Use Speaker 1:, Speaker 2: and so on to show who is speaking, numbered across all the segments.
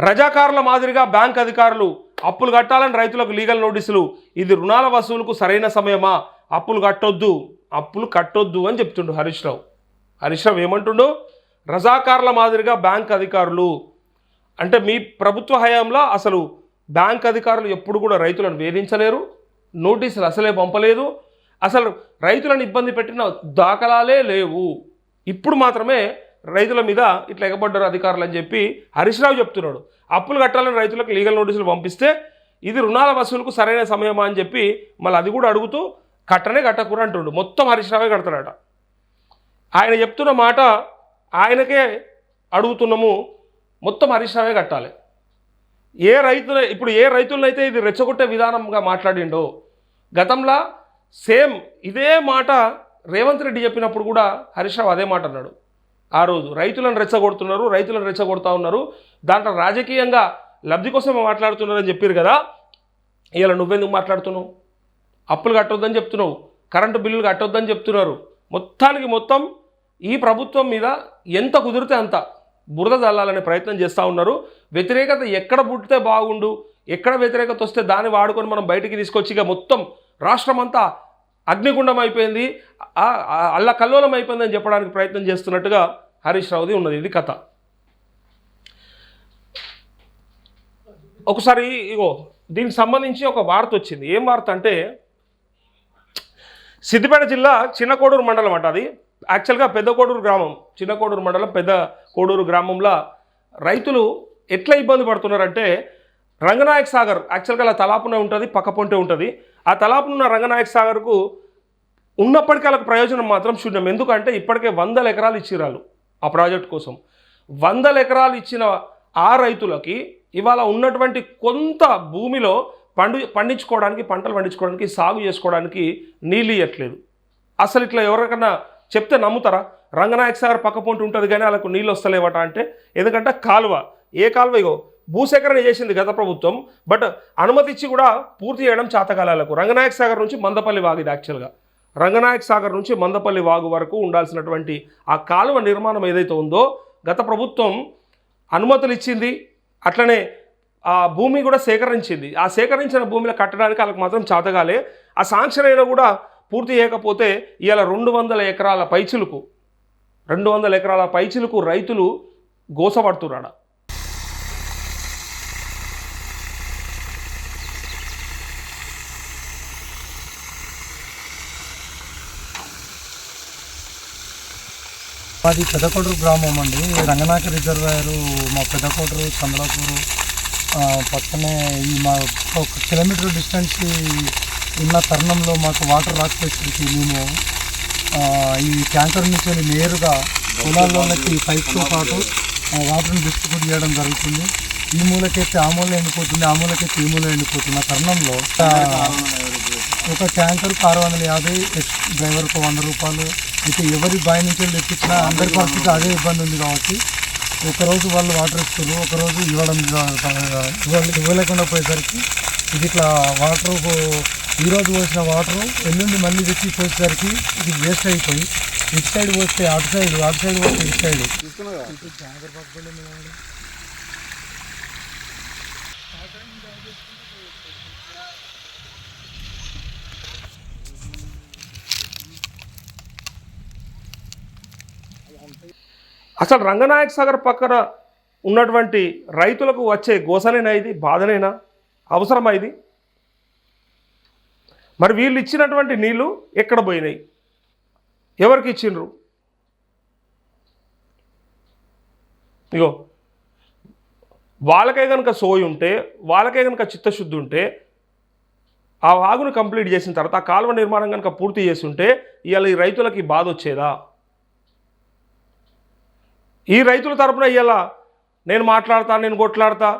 Speaker 1: రజాకారుల మాదిరిగా బ్యాంక్ అధికారులు అప్పులు కట్టాలని రైతులకు లీగల్ నోటీసులు. ఇది రుణాల వసూలుకు సరైన సమయమా? అప్పులు కట్టొద్దు. అప్పులు కట్టొద్దు అని చెప్తుండు హరీష్ రావు. హరీష్ రావు ఏమంటుండు? రజాకారుల మాదిరిగా బ్యాంక్ అధికారులు అంటే మీ ప్రభుత్వ హయాంలో అసలు బ్యాంక్ అధికారులు ఎప్పుడు కూడా రైతులను వేధించలేరు నోటీసులు అసలే పంపలేదు. అసలు రైతులను ఇబ్బంది పెట్టిన దాఖలాలే లేవు. ఇప్పుడు మాత్రమే రైతుల మీద ఇట్లా ఎగబడ్డారు అధికారులు అని చెప్పి హరీష్ రావు చెప్తున్నాడు. అప్పులు కట్టాలని రైతులకు లీగల్ నోటీసులు పంపిస్తే ఇది రుణాల వసూలుకు సరైన సమయమా అని చెప్పి మళ్ళీ అది కూడా అడుగుతూ కట్టనే కట్టకూర అంటుండు మొత్తం హరీష్ రావే కడతాడట. ఆయన చెప్తున్న మాట ఆయనకే అడుగుతున్నాము మొత్తం హరీష్ రావే కట్టాలి. ఏ రైతులు ఇప్పుడు ఏ రైతులనైతే ఇది రెచ్చగొట్టే విధానంగా మాట్లాడిండో గతంలో సేమ్ ఇదే మాట రేవంత్ రెడ్డి చెప్పినప్పుడు కూడా హరీష్ రావు అదే మాట అన్నాడు. ఆ రోజు. రైతులను రెచ్చగొడుతున్నారు రైతులను రెచ్చగొడతా ఉన్నారు. దాంట్లో రాజకీయంగా లబ్ధి కోసమే మాట్లాడుతున్నారని చెప్పారు కదా. ఇలా నువ్వెందుకు మాట్లాడుతున్నావు? అప్పులు కట్టొద్దని చెప్తున్నావు కరెంటు బిల్లులు కట్టొద్దని చెప్తున్నారు. మొత్తానికి మొత్తం ఈ ప్రభుత్వం మీద ఎంత కుదిరితే అంత బురద చల్లాలనే ప్రయత్నం చేస్తూ ఉన్నారు. వ్యతిరేకత ఎక్కడ పుట్టితే బాగుండు ఎక్కడ వ్యతిరేకత వస్తే దాన్ని వాడుకొని మనం బయటికి తీసుకొచ్చి ఇక మొత్తం రాష్ట్రం అంతా అగ్నిగుండం అయిపోయింది. అల్ల కల్లోలం అయిపోయిందని చెప్పడానికి ప్రయత్నం చేస్తున్నట్టుగా హరీష్ రావుది ఉన్నది. ఇది కథ. ఒకసారి ఇగో దీనికి సంబంధించి ఒక వార్త వచ్చింది. ఏం వార్త అంటే సిద్దిపేట జిల్లా చిన్న కోడూరు మండలం అంట అది. యాక్చువల్గా పెద్ద కోడూరు గ్రామం. చిన్న కోడూరు మండలం పెద్ద కోడూరు గ్రామంలో రైతులు ఎట్లా ఇబ్బంది పడుతున్నారంటే రంగనాయక్ సాగర్ యాక్చువల్గా అలా తలాపునే ఉంటుంది పక్క పొంటే ఉంటుంది. ఆ తలాపునున్న రంగనాయక్ సాగర్కు ఉన్నప్పటికీ వాళ్ళకి ప్రయోజనం మాత్రం శూన్యం. ఎందుకంటే ఇప్పటికే వందల ఎకరాలు ఇచ్చిరాలు ఆ ప్రాజెక్ట్ కోసం. వందల ఎకరాలు ఇచ్చిన ఆ రైతులకి ఇవాళ ఉన్నటువంటి కొంత భూమిలో పండు పండించుకోవడానికి పంటలు పండించుకోవడానికి సాగు చేసుకోవడానికి నీళ్ళు ఇవ్వట్లేదు అసలు ఇట్లా ఎవరికన్నా చెప్తే నమ్ముతారా? రంగనాయక సాగర్ పక్క పొంటి ఉంటుంది కానీ వాళ్ళకు నీళ్ళు వస్తలేవట అంటే? ఎందుకంటే కాలువ. ఏ కాలువ ఇగో? భూసేకరణ చేసింది గత ప్రభుత్వం బట్ అనుమతి ఇచ్చి కూడా పూర్తి చేయడం చాతకాలాలకు. రంగనాయక సాగర్ నుంచి మందపల్లి వాగు ఇది యాక్చువల్గా రంగనాయక సాగర్ నుంచి మందపల్లి వాగు వరకు ఉండాల్సినటువంటి ఆ కాలువ నిర్మాణం ఏదైతే ఉందో గత ప్రభుత్వం అనుమతులు ఇచ్చింది అట్లనే ఆ భూమి కూడా సేకరించింది. ఆ సేకరించిన భూమిలో కట్టడానికి వాళ్ళకి మాత్రం చాతగాలే. ఆ శాంక్షన్ అయినా కూడా పూర్తి చేయకపోతే ఇవాళ రెండు వందల ఎకరాల పైచులకు రెండు వందల ఎకరాల పైచులకు రైతులు గోసపడుతున్నాడు
Speaker 2: మాది పెద్దకోటూరు గ్రామం అండి. రంగనాయక రిజర్వాయరు మా పెద్దకోటూరు చంద్రపూరు పక్కనే ఈ మా ఒక కిలోమీటర్ డిస్టెన్స్ ఉన్న తరుణంలో మాకు వాటర్ రాకపోయేసరికి మేము ఈ ట్యాంకర్ నుంచి నేరుగా పొలాల్లోకి పైప్తో పాటు వాటర్ని డిస్ట్రిబ్యూట్ చేయడం జరుగుతుంది. ఈ మూలకైతే ఆ మూల ఎండిపోతుంది ఆ మూలకైతే ఈ మూల ఎండిపోతుంది. ఆ తరుణంలో ఒక ట్యాంకర్కు ఆరు వందల యాభై డ్రైవర్కు వంద రూపాయలు అయితే ఎవరి బాయ్ నుంచి వెళ్ళి తెప్పించినా అందరి పరిస్థితి అదే ఇబ్బంది ఉంది కాబట్టి ఒకరోజు వాళ్ళు వాటర్ ఇస్తారు ఒకరోజు ఇవ్వడం ఇవ్వలేకుండా పోయేసరికి ఇది ఇట్లా వాటర్ ఈరోజు పోసిన వాటర్ ఎల్లుండి మళ్ళీ తెచ్చి పోసేసరికి ఇది వేస్ట్ అయిపోయి ఇటు సైడ్ పోస్తే అటు సైడ్ అటు సైడ్ పోస్తే ఇటు సైడ్
Speaker 1: అసలు రంగనాయక సాగర్ పక్కన ఉన్నటువంటి రైతులకు వచ్చే గోసనేనా ఇది? బాధనేనా అవసరమా ఇది? మరి వీళ్ళు ఇచ్చినటువంటి నీళ్ళు ఎక్కడ పోయినాయి? ఎవరికి ఇచ్చిండ్రు? ఇగో వాళ్ళకే కనుక సోయి ఉంటే వాళ్ళకే కనుక చిత్తశుద్ధి ఉంటే ఆ వాగును కంప్లీట్ చేసిన తర్వాత ఆ కాలువ నిర్మాణం కనుక పూర్తి చేసి ఉంటే ఇవాళ ఈ రైతులకి బాధ వచ్చేదా ఈ రైతుల తరపున ఇవాళ నేను మాట్లాడతా నేను కొట్లాడతా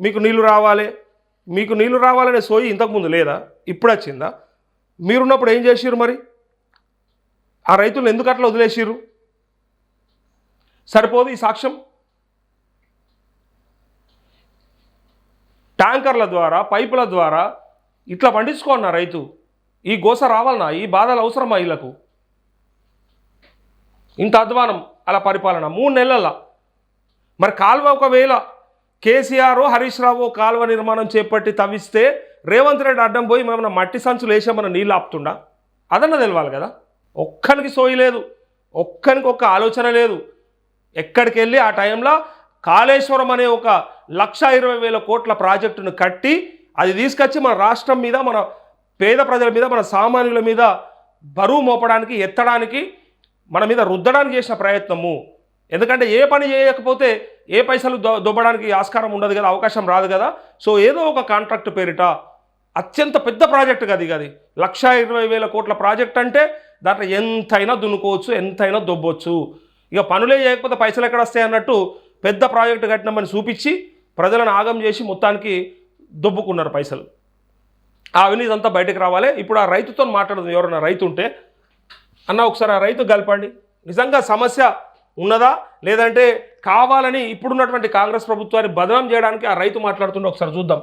Speaker 1: మీకు నీళ్ళు రావాలి. మీకు నీళ్ళు రావాలనే సోయి ఇంతకుముందు లేదా? ఇప్పుడు వచ్చిందా? మీరున్నప్పుడు ఏం చేసిర్రు మరి? ఆ రైతులు ఎందుకు అట్లా వదిలేసిర్రు? సరిపోదు ఈ సాక్ష్యం? ట్యాంకర్ల ద్వారా పైపుల ద్వారా ఇట్లా పండించుకోన్నా రైతు. ఈ గోస రావాలనా ఈ బాధలు అవసరమా వీళ్ళకు? ఇంత అధ్వానం. అలా పరిపాలన. మూడు నెలల. మరి కాలువ ఒకవేళ కేసీఆర్ హరీష్ రావు కాలువ నిర్మాణం చేపట్టి తవ్విస్తే రేవంత్ రెడ్డి అడ్డం పోయి మనం మట్టి సంచులు వేసే మన నీళ్ళు ఆపుతుండా? అదన్న తెలవాలి కదా. ఒక్కనికి సోయి లేదు. ఒక్కనికి ఒక్క ఆలోచన లేదు. ఎక్కడికి వెళ్ళి ఆ టైంలో కాళేశ్వరం అనే ఒక లక్ష ఇరవై వేల కోట్ల ప్రాజెక్టును కట్టి అది తీసుకొచ్చి మన రాష్ట్రం మీద మన పేద ప్రజల మీద మన సామాన్యుల మీద బరువు మోపడానికి ఎత్తడానికి మన మీద రుద్దడానికి చేసిన ప్రయత్నము. ఎందుకంటే ఏ పని చేయకపోతే ఏ పైసలు దొ దొబ్బడానికి ఆస్కారం ఉండదు కదా అవకాశం రాదు కదా. సో ఏదో ఒక కాంట్రాక్ట్ పేరిట అత్యంత పెద్ద ప్రాజెక్ట్ కదా ఇది అది. లక్ష ఇరవై వేల కోట్ల ప్రాజెక్ట్ అంటే దాంట్లో ఎంతైనా దున్నుకోవచ్చు ఎంతైనా దొబ్బొచ్చు. ఇక పనులే చేయకపోతే పైసలు ఎక్కడ వస్తాయి అన్నట్టు పెద్ద ప్రాజెక్టు కట్టినామని చూపించి ప్రజలను ఆగం చేసి మొత్తానికి దొబ్బుకున్నారు పైసలు. ఆ అవినీతి అంతా బయటకు రావాలి. ఇప్పుడు ఆ రైతుతో మాట్లాడదు ఎవరైనా రైతు ఉంటే అన్న ఒకసారి ఆ రైతు కలపండి. నిజంగా సమస్య ఉన్నదా? లేదంటే కావాలని ఇప్పుడున్నటువంటి కాంగ్రెస్ ప్రభుత్వాన్ని బదనాం చేయడానికి ఆ రైతు మాట్లాడుతుండే ఒకసారి చూద్దాం.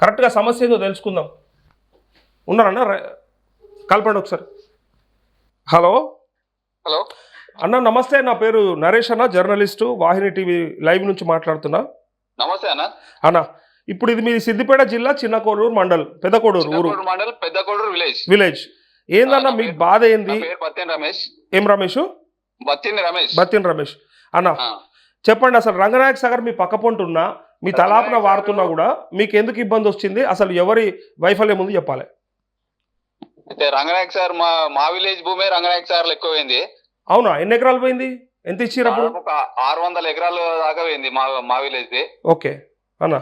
Speaker 1: కరెక్ట్గా సమస్య ఏదో తెలుసుకుందాం. ఉన్నారన్న కలపండి ఒకసారి. హలో?
Speaker 3: హలో.
Speaker 1: అన్న నమస్తే నా పేరు నరేష్ అన్న జర్నలిస్టు వాహిని టీవీ లైవ్ నుంచి మాట్లాడుతున్నా.
Speaker 3: నమస్తే అన్న.
Speaker 1: అన్న ఇప్పుడు ఇది మీ సిద్దిపేట జిల్లా చిన్న కోడూరు మండల్ పెద్ద కోడూరు ఊరు
Speaker 3: మండల్ పెద్ద కోడూరు విలేజ్.
Speaker 1: విలేజ్. ఏందన్న మీకు బాధ ఏంది?
Speaker 3: రమేష్.
Speaker 1: ఏం రమేష్?
Speaker 3: బత్తిని రమేష్.
Speaker 1: బతిన్ రమేష్. అన్న చెప్పండి అసలు రంగనాయక్ సాగర్ మీ పక్క పొంటున్నా మీ తలాపున
Speaker 3: సాగర్
Speaker 1: కూడా మీకు ఎందుకు ఇబ్బంది వచ్చింది? అసలు ఎవరి వైఫల్యం ఉంది చెప్పాలి.
Speaker 3: అయితే రంగనాయక్ సార్ మా మా విలేజ్ భూమి రంగనాయక్ సార్ ఎక్కువైంది.
Speaker 1: అవునా? ఎన్ని ఎకరాలు పోయింది? ఎంత అప్పుడు?
Speaker 3: ఒక ఆరు వందల ఎకరాలు దాకా పోయింది మా మా విలేజ్.
Speaker 1: ఓకే. అన్న.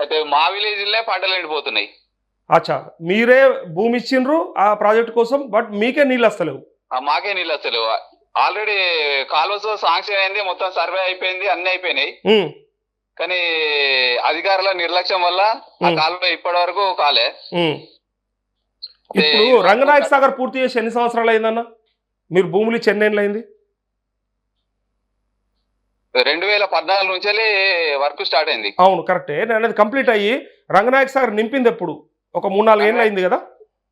Speaker 3: అయితే మా విలేజ్ పంటలు ఎండిపోతున్నాయి.
Speaker 1: అచ్చా మీరే భూమి ఇచ్చిండ్రు ఆ ప్రాజెక్ట్ కోసం బట్ మీకే నీళ్ళు వస్తలేవు
Speaker 3: ఆ, మాకే నీళ్ళు అసలు ఆల్రెడీ కాలువతో శాంక్షన్ అయింది మొత్తం సర్వే అయిపోయింది అన్ని అయిపోయినాయి. కానీ అధికారుల నిర్లక్ష్యం వల్ల ఆ. కాలువ ఇప్పటి వరకు కాలే
Speaker 1: ఇప్పుడు రంగనాయక్ సాగర్ పూర్తి చేసి ఎన్ని సంవత్సరాలు అయిందన్న? మీరు భూములు ఏళ్ళు అయింది
Speaker 3: రెండు వేల పద్నాలుగు నుంచి వర్క్ స్టార్ట్ అయింది.
Speaker 1: అవును కరెక్టే. నేను అనేది కంప్లీట్ అయ్యి రంగనాయక్ సాగర్ నింపింది ఎప్పుడు ఒక మూడు నాలుగు ఏళ్ళు అయింది కదా?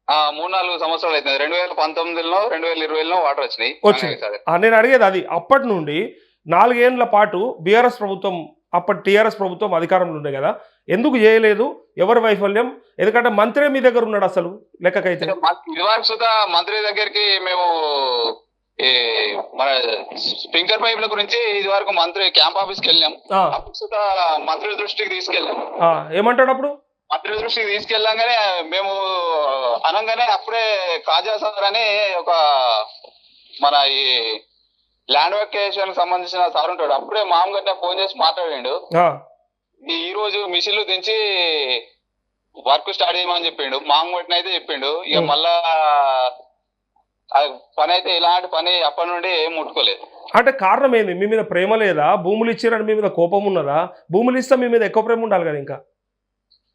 Speaker 3: ఆ మూడు నాలుగు సంవత్సరాలు అవుతుంది రెండు వేల పంతొమ్మిదిలో రెండు వేల ఇరవైలో వాటర్ వచ్చినాయి.
Speaker 1: ఆ, నేను అడిగేది అది. అప్పటి నుండి నాలుగేళ్ళ పాటు బీఆర్ఎస్ ప్రభుత్వం అప్పటి టీఆర్ఎస్ ప్రభుత్వం అధికారంలో ఉండే కదా? ఎందుకు చేయలేదు? ఎవరి వైఫల్యం? ఎందుకంటే మంత్రే మీ దగ్గర ఉన్నాడు అసలు లెక్కకైతే.
Speaker 3: మంత్రి దగ్గరికి మేము మన స్ప్రింకర్ పైపుల గురించి ఇది వరకు మంత్రి క్యాంప్ ఆఫీస్కి వెళ్ళాం మంత్రి దృష్టికి తీసుకెళ్ళాం.
Speaker 1: ఏమంటాడు అప్పుడు?
Speaker 3: మంత్రి దృష్టికి తీసుకెళ్ళంగానే మేము అనగానే అప్పుడే కాజా సార్ అని ఒక మన ఈ ల్యాండ్ వెకేషన్ సంబంధించిన సార్ ఉంటాడు. అప్పుడే మామూలుగా ఫోన్ చేసి మాట్లాడిండు. ఈ రోజు మిషన్లు దించి వర్క్ స్టార్ట్ చేయమని చెప్పిండు. మాంగ్ కొట్టిన అయితే చెప్పిండు. ఇక. మళ్ళా పని అయితే ఇలాంటి పని అప్పటి నుండి ఏం ముట్టుకోలేదు.
Speaker 1: అంటే కారణం ఏంది? మీ మీద ప్రేమ లేదా? భూములు ఇచ్చారని మీ మీద కోపం ఉన్నదా? భూములు ఇస్తే మీ మీద ఎక్కువ ప్రేమ ఉండాలి కదా ఇంకా?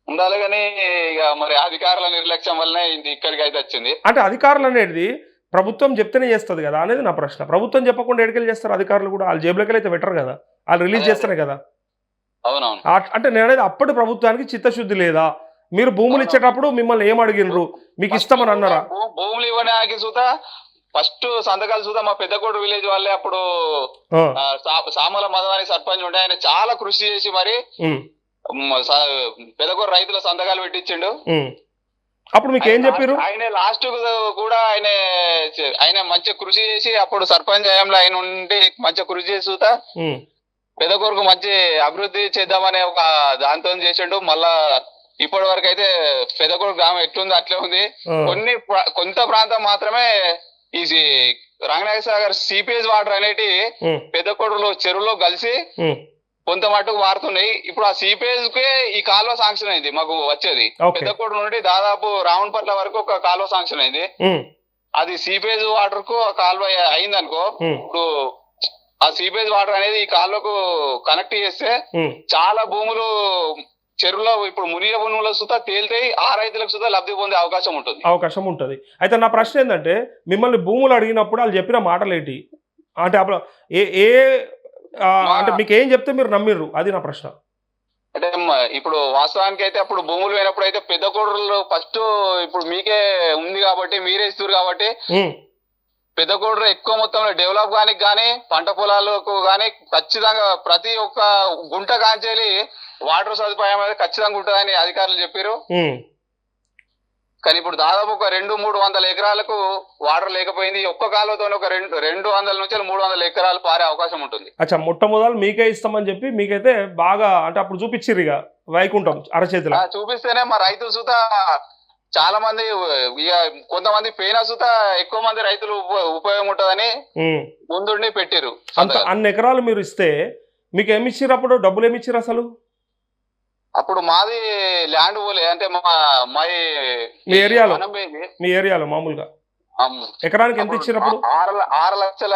Speaker 3: ఉండాలి కానీ ఇక మరి అధికారుల నిర్లక్ష్యం వల్లనే ఇది ఇక్కడికి అయితే వచ్చింది.
Speaker 1: అంటే అధికారులు అనేది ప్రభుత్వం చెప్తేనే చేస్తుంది కదా అనేది నా ప్రశ్న. ప్రభుత్వం చెప్పకుండా ఎడికెళ్ళి చేస్తారు అధికారులు కూడా? వాళ్ళు జేబులోకి అయితే పెట్టరు కదా? వాళ్ళు రిలీజ్
Speaker 3: అదే,
Speaker 1: చేస్తేనే కదా?
Speaker 3: అవునవును.
Speaker 1: అంటే నేను అనేది అప్పటి ప్రభుత్వానికి చిత్తశుద్ధి లేదా? మీరు భూములు ఇచ్చేటప్పుడు మిమ్మల్ని ఏం అడిగినరు మీకు ఇస్తామని అన్నారా?
Speaker 3: భూములు ఇవ్వడానికి చూత ఫస్ట్ సంతకాలు చూత మా పెద్దకోట విలేజ్ వాళ్ళే అప్పుడు సామల మదవాని సర్పంచ్ ఉండే ఆయన చాలా కృషి చేసి మరి పెద్దకోట రైతుల సంతకాలు పెట్టించిండు.
Speaker 1: అప్పుడు మీకు ఏం చెప్పారు
Speaker 3: ఆయన లాస్ట్ కూడా ఆయన ఆయన మంచి కృషి చేసి అప్పుడు సర్పంచ్ హయాంలో ఆయన ఉండి మంచి కృషి చేసి చూతా పెద్ద కొరకు మంచి అభివృద్ధి చేద్దామనే ఒక దాంతో చేసిండు. మళ్ళా ఇప్పటి వరకు అయితే పెద్ద కొరకు గ్రామం ఎట్లుంది అట్లే ఉంది. కొన్ని కొంత ప్రాంతం మాత్రమే ఈ రంగనాయక సాగర్ సిపిఎస్ వాటర్ అనేటి పెద్ద కొడులో చెరువులో కలిసి కొంత మట్టుకు వారుతున్నాయి ఇప్పుడు ఆ సిపిఎస్ కే ఈ కాలువ శాంక్షన్ అయింది. మాకు వచ్చేది.
Speaker 1: ఓకే
Speaker 3: పెద్ద కోట నుండి దాదాపు రావణపట్ల వరకు ఒక కాలువ శాంక్షన్ అయింది. అది సీపేజ్ వాటర్కు కాలువ అయింది అనుకో ఇప్పుడు ఆ సీపేజ్ వాటర్ అనేది ఈ కాలువకు కనెక్ట్ చేస్తే చాలా భూములు చెరువులో ఇప్పుడు మునియ భూముల సుతా తేలితాయి ఆ రైతులకు సుతా లబ్ధి పొందే అవకాశం ఉంటుంది.
Speaker 1: అవకాశం ఉంటుంది. అయితే నా ప్రశ్న ఏంటంటే మిమ్మల్ని భూములు అడిగినప్పుడు వాళ్ళు చెప్పిన మాటలు ఏంటి అంటే అప్పుడు ఏ ఏ అంటే మీకు ఏం చెప్తే మీరు నమ్మిర్రు? అది నా ప్రశ్న.
Speaker 3: అంటే ఇప్పుడు వాస్తవానికి అయితే అప్పుడు భూములు పోయినప్పుడు అయితే పెద్ద కోడలు ఫస్ట్ ఇప్పుడు మీకే ఉంది కాబట్టి మీరే ఇస్తారు కాబట్టి పెద్ద కోడూరు ఎక్కువ మొత్తంలో డెవలప్ కానీ కానీ పంట పొలాలకు కానీ ఖచ్చితంగా ప్రతి ఒక్క గుంట కాంచేలి వాటర్ సదుపాయం అనేది ఖచ్చితంగా ఉంటుందని అధికారులు చెప్పారు కానీ ఇప్పుడు దాదాపు ఒక రెండు మూడు వందల ఎకరాలకు వాటర్ లేకపోయింది. ఒక్క కాలువతో ఒక రెండు రెండు వందల నుంచి మూడు వందల ఎకరాలు పారే అవకాశం ఉంటుంది.
Speaker 1: అచ్చా మొట్టమొదలు మీకే ఇస్తామని చెప్పి మీకైతే బాగా అంటే అప్పుడు చూపించిర్రు ఇక వైకుంఠం అరచేతిలో.
Speaker 3: చూపిస్తేనే మా రైతు సుత చాలా మంది ఇక కొంతమంది పేన సుత ఎక్కువ మంది రైతులు ఉప- ఉపయోగం ఉంటుందని. ముందుండి పెట్టిరు
Speaker 1: అంత అన్ని ఎకరాలు మీరు ఇస్తే మీకు ఏమి ఇచ్చిర్రు అప్పుడు? డబ్బులు ఏమి ఇచ్చిర్రు అసలు?
Speaker 3: అప్పుడు మాది ల్యాండ్ పోలే అంటే మా మా
Speaker 1: మీ ఏరియాలో? మీ ఏరియాలో మామూలుగా? ఎకరానికి ఎంత ఇచ్చినప్పుడు?
Speaker 3: ఆరు లక్షల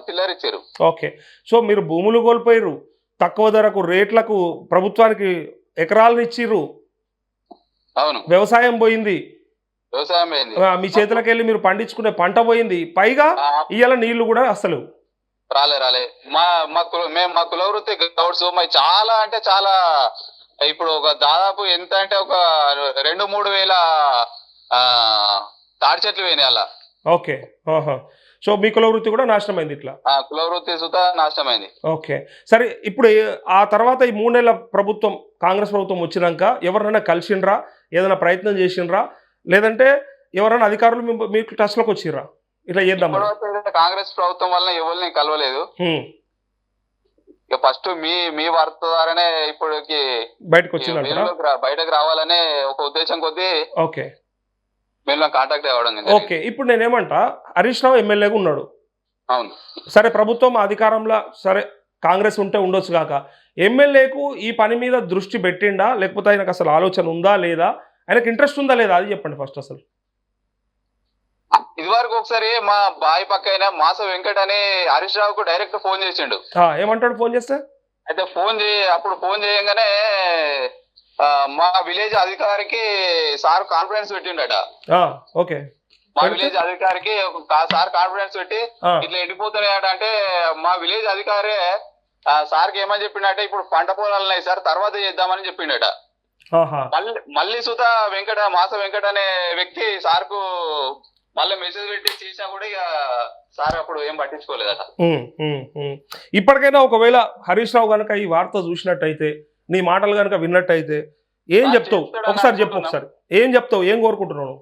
Speaker 3: చిల్లర ఇచ్చారు.
Speaker 1: ఓకే. సో మీరు భూములు కోల్పోయారు తక్కువ ధరకు రేట్లకు ప్రభుత్వానికి ఎకరాలను ఇచ్చిర్రు.
Speaker 3: అవును.
Speaker 1: వ్యవసాయం పోయింది.
Speaker 3: వ్యవసాయం
Speaker 1: మీ చేతులకు వెళ్ళి మీరు పండించుకునే పంట పోయింది. పైగా ఇవాళ నీళ్ళు కూడా అసలు
Speaker 3: రాలే రాలే. మా మా కుల- మేము మా కులవృత్తి గౌడ్స్ మరి చాలా అంటే చాలా ఇప్పుడు ఒక దాదాపు ఎంత అంటే ఒక రెండు మూడు వేల తాడి చెట్లు పోయినాయి అలా.
Speaker 1: ఓకే. సో మీ కుల వృత్తి కూడా నాశనం అయింది ఇట్లా?
Speaker 3: ఆ కులవృత్తి సుత నాశనమైంది.
Speaker 1: ఓకే. సరే ఇప్పుడు ఆ తర్వాత ఈ మూడేళ్ళ ప్రభుత్వం కాంగ్రెస్ ప్రభుత్వం వచ్చినాక ఎవరినైనా కలిసిండ్రా? ఏదైనా ప్రయత్నం చేసిండ్రా? లేదంటే ఎవరైనా అధికారులు మీకు టచ్లోకి వచ్చిర్రా? ఇట్లా
Speaker 3: అయితే కాంగ్రెస్ ప్రభుత్వం వలన ఎవరిని కలవలేదు. ఇక ఫస్ట్ మీ మీ వార్త ద్వారానే ఇప్పటికి
Speaker 1: బయటకు
Speaker 3: రా- బయటకు రావాలనే ఒక ఉద్దేశం కొద్దీ
Speaker 1: ఓకే.
Speaker 3: మేము కాంటాక్ట్ అవ్వడం.
Speaker 1: ఓకే. ఇప్పుడు నేనేమంటా హరీష్ రావు ఎమ్మెల్యేగా ఉన్నాడు.
Speaker 3: అవును.
Speaker 1: సరే ప్రభుత్వం అధికారంలో సరే కాంగ్రెస్ ఉంటే ఉండొచ్చు కాక ఎమ్మెల్యేకు ఈ పని మీద దృష్టి పెట్టిండా? లేకపోతే ఆయనకు అసలు ఆలోచన ఉందా లేదా? ఆయనకు ఇంట్రెస్ట్ ఉందా లేదా? అది చెప్పండి ఫస్ట్ అసలు.
Speaker 3: ఇదివరకు ఒకసారి మా బావి పక్క అయిన మాస వెంకట్ అని హరీష్ రావుకు డైరెక్ట్ ఫోన్ చేసిండు.
Speaker 1: ఏమంటాడు ఫోన్ చేస్తే?
Speaker 3: అయితే ఫోన్ చే అప్పుడు ఫోన్ చేయంగానే మా విలేజ్ అధికారికి సార్ కాన్ఫరెన్స్ పెట్టిండట.
Speaker 1: ఓకే.
Speaker 3: మా? విలేజ్ అధికారికి సార్ కాన్ఫరెన్స్ పెట్టి ఇట్లా ఎండిపోతున్నాయట అంటే మా విలేజ్ అధికారి సార్కి ఏమని చెప్పిండట ఇప్పుడు పంట పొలాలు సార్ తర్వాత చేద్దామని చెప్పిండట. మళ్ళీ మళ్ళీ సుత వెంకట మాస వెంకట అనే వ్యక్తి సార్కు మళ్ళీ మెసేజ్ పెట్టి చేసినా కూడా ఇక సార్ అప్పుడు ఏం పట్టించుకోలేదట.
Speaker 1: ఇప్పటికైనా ఒకవేళ హరీష్ రావు కనుక ఈ వార్త చూసినట్టయితే నీ మాటలు కనుక విన్నట్టయితే ఏం చెప్తావు ఒకసారి చెప్పు. ఒకసారి ఏం చెప్తావు ఏం కోరుకుంటున్నావు?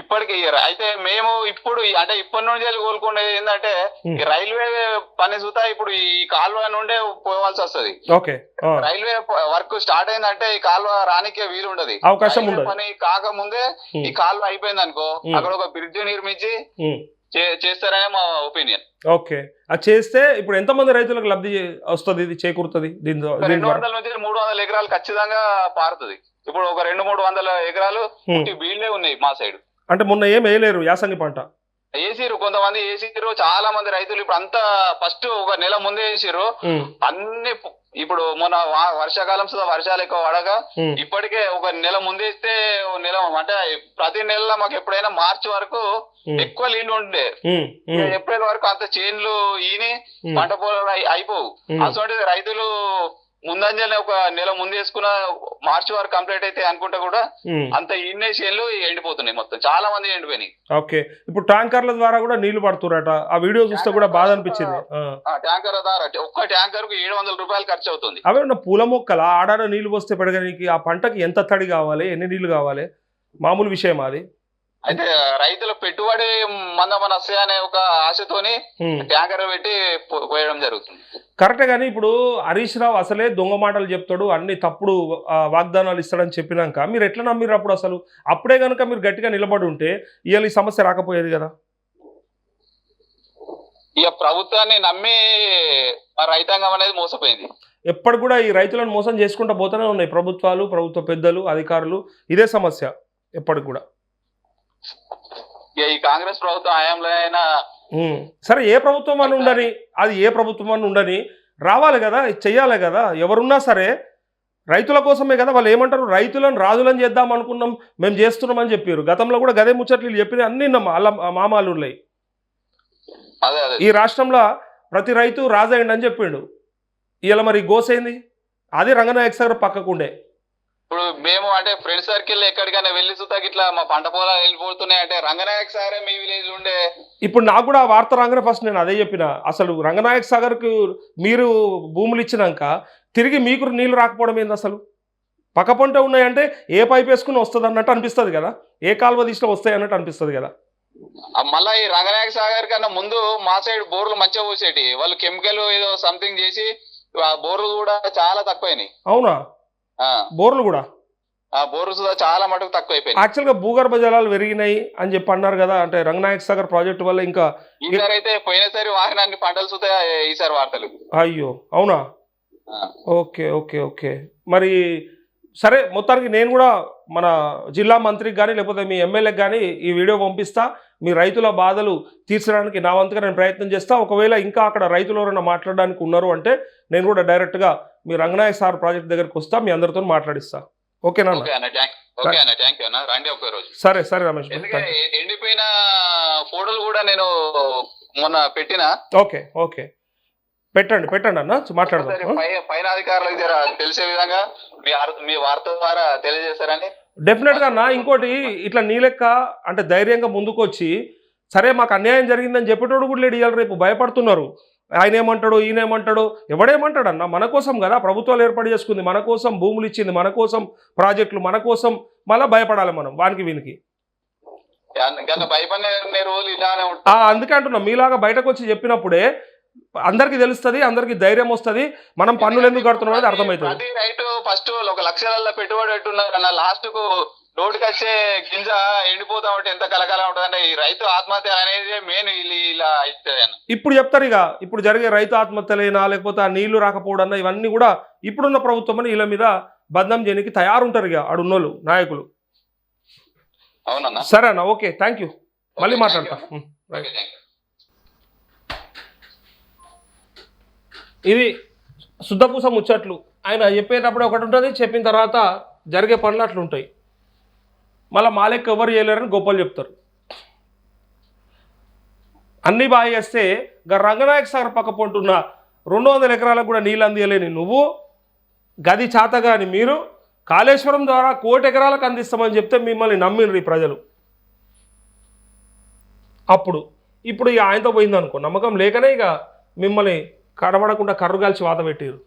Speaker 3: ఇప్పటికి. అయితే మేము ఇప్పుడు అంటే ఇప్పటి నుంచి వెళ్ళి కోలుకునేది ఏంటంటే. ఈ రైల్వే పని చూతా ఇప్పుడు ఈ కాలువ నుండే పోవాల్సి వస్తది. రైల్వే వర్క్ స్టార్ట్ అయిందంటే ఈ కాలువ రానికే వీలు ఉండదు.
Speaker 1: అవకాశం
Speaker 3: పని కాకముందే. ఈ కాలువ అయిపోయింది అనుకో. అక్కడ ఒక బ్రిడ్జ్ నిర్మించి చేస్తారనే మా ఒపీనియన్
Speaker 1: ఓకే. అది చేస్తే ఇప్పుడు ఎంతమంది రైతులకు లబ్ధి వస్తుంది ఇది చేకూరుతుంది దీని
Speaker 3: రెండు వందల నుంచి మూడు వందల ఎకరాలు ఖచ్చితంగా పారుతుంది. ఇప్పుడు ఒక రెండు మూడు వందల ఎకరాలు బీళ్ళే ఉన్నాయి మా సైడ్
Speaker 1: అంటే మొన్న ఏం వేయలేరు యాసంగి పంట.
Speaker 3: వేసిరు కొంతమంది వేసిరు చాలా మంది రైతులు ఇప్పుడు అంతా ఫస్ట్ ఒక నెల ముందే వేసిరు అన్ని ఇప్పుడు మొన్న వర్షాకాలం సుధా వర్షాలు ఎక్కువ పడగా ఇప్పటికే ఒక నెల ముందేస్తే నెల అంటే ప్రతి నెలలో మాకు ఎప్పుడైనా మార్చి వరకు ఎక్కువ నీళ్ళు ఉండే. ఏప్రిల్ వరకు అంత చేన్లు ఈని పంట పొలాలు అయి- అయిపోవు.
Speaker 1: ఉమ్.
Speaker 3: అటువంటి రైతులు ముందంజనే ఒక నెల ముందు వేసుకున్న మార్చి వరకు కంప్లీట్ అయితే అనుకుంటే కూడా. అంత ఇన్నే చేన్లు ఎండిపోతున్నాయి మొత్తం. చాలా మంది ఎండిపోయినాయి.
Speaker 1: ఓకే. ఇప్పుడు ట్యాంకర్ల ద్వారా కూడా నీళ్ళు పడుతురట ఆ వీడియో చూస్తే కూడా బాధ అనిపించింది.
Speaker 3: ట్యాంకర్ ద్వారా ఒక్క ట్యాంకర్కు ఏడు వందల రూపాయలు ఖర్చు అవుతుంది.
Speaker 1: అవే ఉన్న పూల మొక్కల ఆడాడ నీళ్ళు పోస్తే పెరగడానికి ఆ పంటకి ఎంత తడి కావాలి? ఎన్ని నీళ్ళు కావాలి? మామూలు విషయం అది?
Speaker 3: అయితే రైతుల పెట్టుబడి మంద మన అనే ఒక ఆశతోని. ట్యాంకర్ పెట్టి పోయడం జరుగుతుంది.
Speaker 1: కరెక్టే కానీ ఇప్పుడు హరీష్ రావు అసలే దొంగ మాటలు చెప్తాడు అన్ని తప్పుడు వాగ్దానాలు ఇస్తాడని చెప్పినాక మీరు ఎట్లా నమ్మిరు అప్పుడు అసలు? అప్పుడే కనుక మీరు గట్టిగా నిలబడి ఉంటే ఇవాళ ఈ సమస్య రాకపోయేది కదా?
Speaker 3: ఇక ప్రభుత్వాన్ని నమ్మి రైతాంగం అనేది మోసపోయింది.
Speaker 1: ఎప్పటి కూడా ఈ రైతులను మోసం చేసుకుంటూ పోతూనే ఉన్నాయి ప్రభుత్వాలు ప్రభుత్వ పెద్దలు అధికారులు. ఇదే సమస్య ఎప్పటికి కూడా.
Speaker 3: ఈ కాంగ్రెస్ ప్రభుత్వం హయాంలో అయినా.
Speaker 1: సరే ఏ ప్రభుత్వం అని ఉండని అది ఏ ప్రభుత్వం అని ఉండని రావాలి కదా చెయ్యాలి కదా ఎవరున్నా సరే రైతుల కోసమే కదా వాళ్ళు ఏమంటారు? రైతులను రాజులను చేద్దాం అనుకున్నాం మేము చేస్తున్నామని చెప్పారు. గతంలో కూడా గదే ముచ్చట్లు చెప్పిన అన్ని మామాలున్నాయి
Speaker 3: అదే
Speaker 1: ఈ రాష్ట్రంలో ప్రతి రైతు రాజయ్యండి అని చెప్పిండు. ఇలా మరి గోసైంది? అది రంగనాయక సాగర్ పక్కకుండే.
Speaker 3: ఇప్పుడు మేము అంటే ఫ్రెండ్ సర్కిల్ ఎక్కడికైనా వెళ్ళి చూతా ఇట్లా మా పంట పొలాలు వెళ్ళిపోతున్నాయి అంటే రంగనాయక్ సారే మీ విలేజ్ ఉండే.
Speaker 1: ఇప్పుడు నాకు కూడా ఆ వార్త రాగానే ఫస్ట్ నేను అదే చెప్పిన. అసలు రంగనాయక్ సాగర్కు మీరు భూములు ఇచ్చినాక తిరిగి మీకు నీళ్ళు రాకపోవడం ఏంది అసలు? పక్క పంట ఉన్నాయంటే ఏ పైప్ వేసుకుని వస్తుంది అన్నట్టు అనిపిస్తుంది కదా? ఏ కాలువ తీసినా వస్తాయి అన్నట్టు అనిపిస్తుంది కదా?
Speaker 3: మళ్ళా ఈ రంగనాయక సాగర్ కన్నా ముందు మా సైడ్ బోర్లు మంచిగా పోసేటి వాళ్ళు కెమికల్ ఏదో సంథింగ్ చేసి ఆ బోర్లు కూడా చాలా తక్కువైనాయి.
Speaker 1: అవునా? బోర్లు కూడా?
Speaker 3: బోర్లు చాలా మటుకు తక్కువైపోయినాయి.
Speaker 1: యాక్చువల్గా భూగర్భ జలాలు పెరిగినాయి అని చెప్పి అన్నారు కదా అంటే రంగనాయక్ సాగర్ ప్రాజెక్టు వల్ల ఇంకా
Speaker 3: ఈసారి అయితే పోయినసారి వాహనాన్ని పంటలు చూస్తే ఈసారి వార్తలు.
Speaker 1: అయ్యో అవునా? Okay okay okay. మరి సరే మొత్తానికి నేను కూడా మన జిల్లా మంత్రికి కానీ లేకపోతే మీ ఎమ్మెల్యేకి కానీ ఈ వీడియో పంపిస్తా. మీ రైతుల బాధలు తీర్చడానికి నా వంతుగా నేను ప్రయత్నం చేస్తా. ఒకవేళ ఇంకా అక్కడ రైతులు ఎవరైనా మాట్లాడడానికి ఉన్నారు అంటే నేను కూడా డైరెక్ట్గా మీ రంగనాయక సార్ ప్రాజెక్ట్ దగ్గరికి వస్తా. మీ అందరితో మాట్లాడిస్తా. ఓకేనా సరే సరే రమేష్
Speaker 3: ఎండిపోయిన ఫోటోలు కూడా నేను మొన్న పెట్టిన.
Speaker 1: Okay okay. పెట్టండి పెట్టండి అన్న మాట్లాడదాం.
Speaker 3: పైన అధికారులకు తెలిసే విధంగా మీ వార్త ద్వారా తెలియజేస్తారని
Speaker 1: డెఫినెట్గా అన్న ఇంకోటి ఇట్లా నీ లెక్క అంటే ధైర్యంగా ముందుకు వచ్చి సరే మాకు అన్యాయం జరిగిందని చెప్పేటోడు కూడా లేడు ఇవాళ రేపు భయపడుతున్నారు. ఆయన ఏమంటాడు ఈయన ఏమంటాడు ఎవడేమంటాడు అన్న మన కోసం కదా ప్రభుత్వాలు ఏర్పాటు చేసుకుంది మన కోసం భూములు ఇచ్చింది మన కోసం ప్రాజెక్టులు మన కోసం మళ్ళీ భయపడాలి మనం వానికి వీనికి. అందుకే అంటున్నా మీలాగా బయటకు వచ్చి చెప్పినప్పుడే అందరికీ తెలుస్తుంది అందరికీ ధైర్యం వస్తుంది. మనం పన్నులు ఎందుకు కడుతున్నాం అనేది అర్థమవుతుంది.
Speaker 3: ఫస్ట్ ఒక లక్షల పెట్టుబడి పెట్టున్నారు అన్న లాస్ట్కు రోడ్డుకి వచ్చే గింజ ఎండిపోతా ఉంటే ఎంత కలకల ఉంటుంది అంటే ఈ రైతు ఆత్మహత్య అనేది మెయిన్ ఇలా ఇస్తుంది
Speaker 1: ఇప్పుడు చెప్తారు ఇక ఇప్పుడు జరిగే రైతు ఆత్మహత్యలైనా లేకపోతే ఆ నీళ్ళు రాకపోవడం ఇవన్నీ కూడా ఇప్పుడున్న ప్రభుత్వం అని వీళ్ళ మీద బద్నాం చేయడానికి తయారుంటారు ఇక ఆడున్నోళ్ళు నాయకులు.
Speaker 3: అవునన్నా.
Speaker 1: సరే అన్న. ఓకే థ్యాంక్ యూ మళ్ళీ మాట్లాడతా.
Speaker 3: ఓకే థ్యాంక్ యూ
Speaker 1: ఇది శుద్ధపూస ముచ్చట్లు. ఆయన చెప్పేటప్పుడు ఒకటి ఉంటుంది చెప్పిన తర్వాత జరిగే పనులు అట్లా ఉంటాయి. మళ్ళీ మాలెక్క ఎవరు చేయలేరని గొప్పలు చెప్తారు. అన్నీ బాగా చేస్తే గా రంగనాయక సాగర్ పక్క పొంటున్న రెండు వందల ఎకరాలకు కూడా నీళ్ళు అందియలేని నువ్వు గది చాతగాని మీరు కాళేశ్వరం ద్వారా కోటి ఎకరాలకు అందిస్తామని చెప్తే మిమ్మల్ని నమ్మిండ్రు ఈ ప్రజలు. అప్పుడు ఇప్పుడు ఇక ఆయనతో పోయిందనుకో నమ్మకం లేకనే ఇక మిమ్మల్ని కనబడకుండా కర్రు కాల్చి వాత పెట్టారు